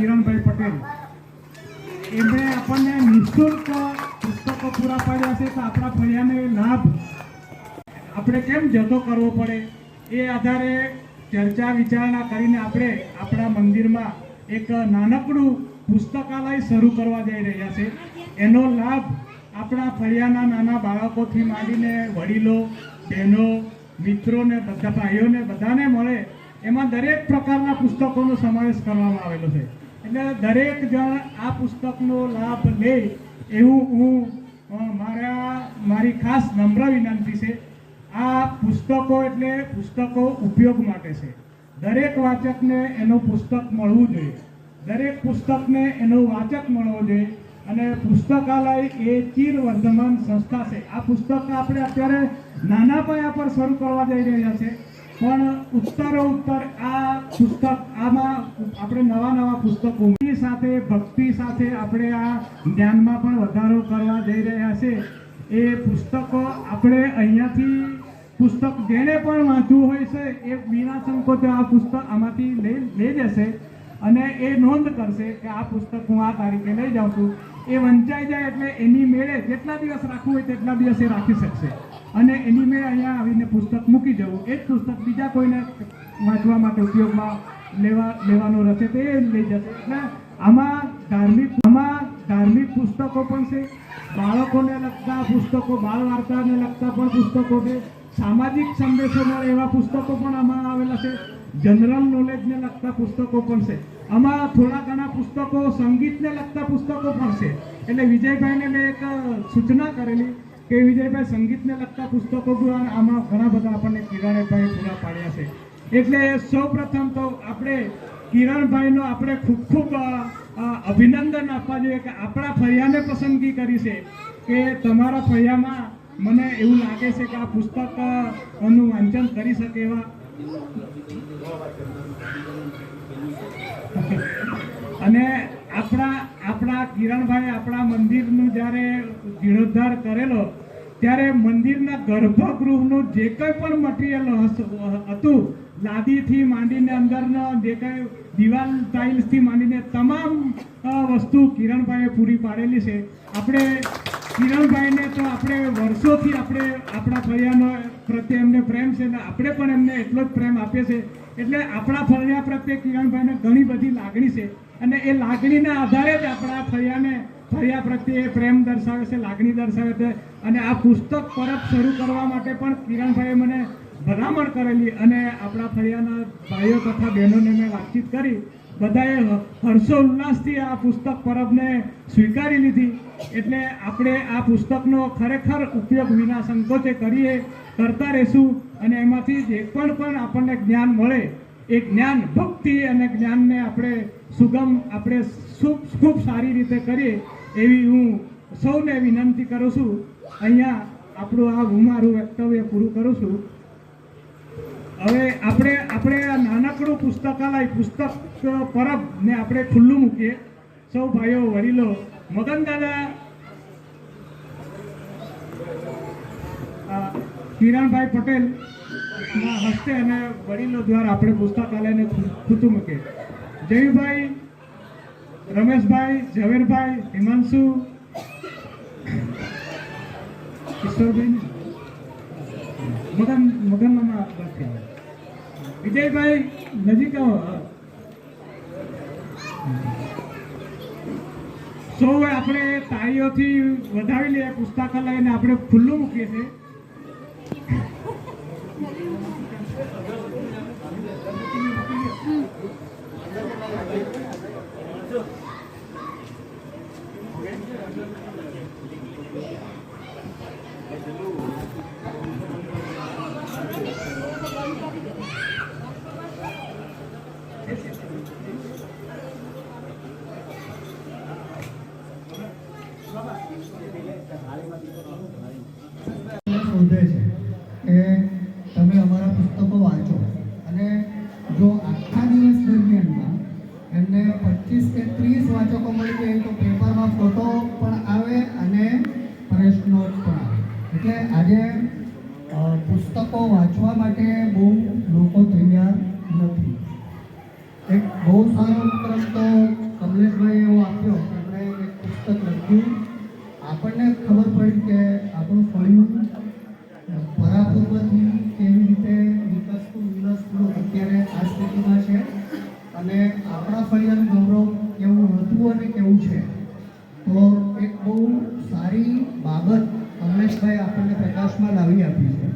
કિરણભાઈ પટેલ. એમણે આપણને નિઃશુલ્ક પુસ્તકો પૂરા પાડ્યા છે તો આપણા ફળિયાને લાભ આપણે કેમ જતો કરવો પડે? એ આધારે ચર્ચા વિચારણા કરીને આપણે આપણા મંદિરમાં એક નાનકડું પુસ્તકાલય શરૂ કરવા જઈ રહ્યા છે. એનો લાભ આપણા ફળિયાના નાના બાળકોથી માંડીને વડીલો, બહેનો, મિત્રોને, બધા ભાઈઓને બધાને મળે. એમાં દરેક પ્રકારના પુસ્તકોનો સમાવેશ કરવામાં આવેલો છે. એટલે દરેક જણ આ પુસ્તકનો લાભ લે એવું હું મારા, મારી ખાસ નમ્ર વિનંતી છે. આ પુસ્તકો એટલે પુસ્તકો ઉપયોગ માટે છે. દરેક વાચકને એનું પુસ્તક મળવું જોઈએ. દરેક પુસ્તકને એનો વાચક મળવો જોઈએ. અને પુસ્તકાલય એ ચીર વર્ધમાન સંસ્થા છે. આ પુસ્તક આપણે અત્યારે નાના પાયા પર શરૂ કરવા જઈ રહ્યા છે. પણ ઉત્તરો ઉત્તર આ પુસ્તક, આમાં આપણે નવા નવા પુસ્તકો સાથે ભક્તિ સાથે આપણે આ જ્ઞાનમાં પણ વધારો કરવા જઈ રહ્યા છે. એ પુસ્તકો આપણે અહીંયાથી પુસ્તક જેણે પણ વાંચવું હોય છે, એ વિના સંકોચે આ પુસ્તક આમાંથી લઈ લઈ જશે અને એ નોંધ કરશે કે આ પુસ્તક હું આ તારીખે લઈ જાઉં છું. એ વંચાઈ જાય એટલે એની મેળે જેટલા દિવસ રાખવું હોય તેટલા દિવસ એ રાખી શકશે. અને એની મેં અહીંયા આવીને પુસ્તક મૂકી જવું એ જ પુસ્તક બીજા કોઈને વાંચવા માટે ઉપયોગમાં લેવા, લેવાનો રહેશે તે લઈ જશે. એટલે આમાં ધાર્મિક આમાં ધાર્મિક પુસ્તકો પણ છે. બાળકોને લગતા પુસ્તકો બાળ વાર્તાને લગતા પણ પુસ્તકો છે. સામાજિક સંદેશો મળે એવા પુસ્તકો પણ આમાં આવેલા છે. જનરલ નોલેજને લગતા પુસ્તકો પણ છે. આમાં થોડા ઘણા પુસ્તકો સંગીતને લગતા પુસ્તકો પણ છે. એટલે વિજયભાઈને મેં એક સૂચના કરેલી. કે વિજયભાઈ સંગીતને લગતા પુસ્તકો પણ આમાં ઘણા બધા આપણને કિરણભાઈ પૂરા પાડ્યા છે. એટલે સૌપ્રથમ તો આપણે કિરણભાઈનો આપણે ખૂબ ખૂબ અભિનંદન આપવા જોઈએ કે આપણા ફરિયાને પસંદગી કરી છે કે તમારા ફરિયામાં મને એવું લાગે છે કે આ પુસ્તકનું વાંચન કરી શકે એવા. અને આપણા આપણા કિરણભાઈ આપણા મંદિરનું જ્યારે જીર્ણોદ્ધાર કરેલો, ત્યારે મંદિરના ગર્ભગૃહનું જે કંઈ પણ મટીરિયલ હતું, લાદીથી માંડીને અંદરના જે કંઈ દિવાલ ટાઇલ્સથી માંડીને તમામ વસ્તુ કિરણભાઈએ પૂરી પાડેલી છે. આપણે કિરણભાઈને તો આપણે વર્ષોથી આપણે, આપણા ફળિયાનો પ્રત્યે એમને પ્રેમ છે ને આપણે પણ એમને એટલો જ પ્રેમ આપીએ છે એટલે આપણા ફળિયા પ્રત્યે કિરણભાઈને ઘણી બધી લાગણી છે. અને એ લાગણીના આધારે જ આપણા ફળિયાને ફરિયા પ્રત્યે પ્રેમ દર્શાવે છે, લાગણી દર્શાવે છે. અને આ પુસ્તક પરત શરૂ કરવા માટે પણ કિરણભાઈએ મને ભલામણ કરેલી અને આપણા ફળિયાના ભાઈઓ તથા બહેનોને મેં વાતચીત કરી. બધાએ હર્ષો ઉલ્લાસથી આ પુસ્તક પરબને સ્વીકારી લીધી. એટલે આપણે આ પુસ્તકનો ખરેખર ઉપયોગ વિના સંકોચે કરીએ, કરતા રહેશું અને એમાંથી જે પણ પણ આપણને જ્ઞાન મળે એ જ્ઞાન ભક્તિ અને જ્ઞાનને આપણે સુગમ, આપણે ખૂબ સારી રીતે કરીએ એવી હું સૌને વિનંતી કરું છું. અહીંયા આપણું આ હું વક્તવ્ય પૂરું કરું છું. હવે આપણે આપણે આ નાનકડું પુસ્તકાલય, પુસ્તક પરબ ને આપણે ખુલ્લું મૂકીએ. સૌ ભાઈઓ, વડીલો, મગન દાદા કિરણભાઈ પટેલ ના, હસ્તે અને વડીલો દ્વારા આપણે પુસ્તકાલયને ખુ- મૂકે જયભાઈ રમેશભાઈ, ઝવેરભાઈ, હિમાંશુ કિશોરભાઈ મગન મગન મામા વાત કરે. વિજયભાઈ, નજીક સૌ આપણે તાળીઓથી વધાવી લઈએ, પુસ્તકાલયને આપણે ખુલ્લું મૂકીએ છીએ શોધે છે કે તમે અમારા પુસ્તકો વાંચો અને જો આખા દિવસ દરમિયાનમાં એમને પચીસ કે ત્રીસ વાચકો મળી જાય તો પેપરમાં ફોટો પણ આવે અને પ્રેસ નોટ પણ આવે. એટલે આજે પુસ્તકો વાંચવા માટે બહુ લોકો તૈયાર નથી. એક બહુ સારો પ્રકાશમાં લાવી આપી છે.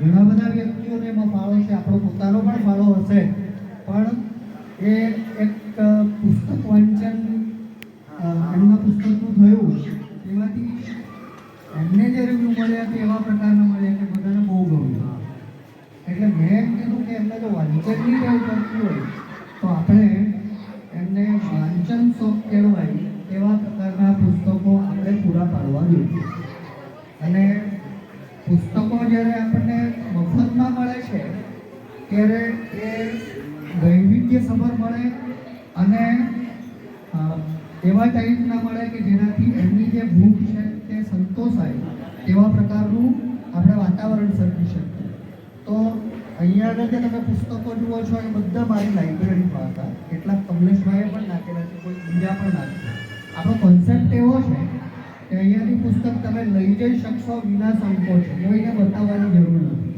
ઘણા બધા વ્યક્તિઓને એમાં ફાળો છે. આપણો પોતાનો પણ ફાળો હશે. પણ એ એક પુસ્તક વાંચન એમના પુસ્તકનું થયું. એમાંથી એમને જે રિવ્યૂ મળ્યા તે એવા પ્રકારના મળ્યા કે બધાને બહુ ગમ્યું. એટલે મેં એમ કીધું કે એમને જો વાંચનની ટેવ પડતી હોય, તો આપણે એમને વાંચન શોખ કેળવાય એવા પ્રકારના પુસ્તકો આપણે પૂરા પાડવા જોઈએ. અને પુસ્તકો જ્યારે આપણને મફતમાં મળે છે, ત્યારે એ વૈવિધ્યસભર મળે અને એવા ટાઈપના મળે કે જેનાથી એમની જે ભૂખ છે તે સંતોષાય તેવા પ્રકારનું આપણે વાતાવરણ સર્જી શકીએ. તો અહીંયા આગળ જે તમે પુસ્તકો જુઓ છો, એ બધા મારી લાઇબ્રેરીમાં હતા. કેટલાક કમલેશભાઈએ પણ નાખેલા છે, કોઈ બીજા પણ નાખેલા આપણો કે પુસ્તક તમે લઈ જઈ શકશો વિના સંકોચ. કોઈને બતાવવાની જરૂર નથી.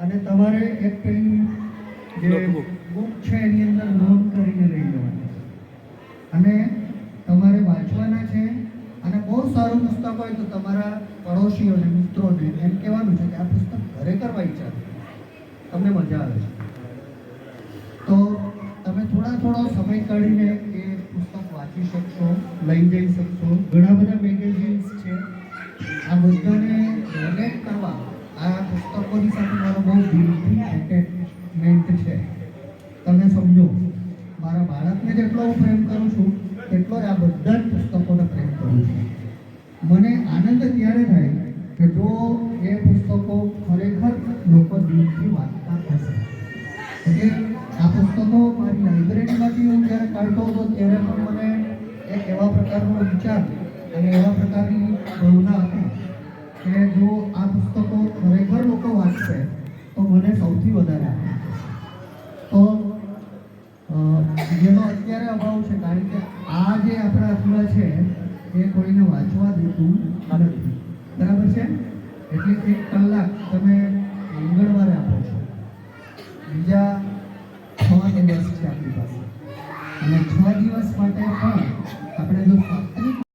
અને તમારે એક પેલી જે બુક છે એની અંદર નોંધ કરીને લઈ જવાની અને તમારે વાંચવાના છે. અને બહુ સારું પુસ્તક હોય તો તમારા પડોશીઓને મિત્રોને એમ કહેવાનું છે કે આ પુસ્તક ખરેખર વાંચ્યા તમને મજા આવે છે. તો તમે થોડા થોડો સમય કાઢીને એ પુસ્તક વાંચી શકશો લઈ જઈ શકશો. ઘણા બધા મેગેઝિન્સ છે આ બધાને ડોનેટ કરવા આ પુસ્તકોની સાથે મારો બહુ દિલથી એટેચમેન્ટ છે તમે સમજો મારા બાળકને જેટલો હું પ્રેમ કરું છું તેટલો જ આ બધા જ પુસ્તકોને પ્રેમ કરું છું મને આનંદ ત્યારે થાય કે જો એ પુસ્તકો ખરેખર લોકો દિલથી વાંચતા હશે. એટલે આ પુસ્તકો મારી લાઇબ્રેરીમાંથી હું જ્યારે કાઢતો હતો ત્યારે પણ મને એક એવા પ્રકારનો વિચાર અને એવા પ્રકારની ભાવના હતી કે જો આ પુસ્તકો ખરેખર લોકો વાંચશે તો મને સૌથી વધારે વાંચવા દેતું નથી. બરાબર છે? એટલે એક કલાક તમે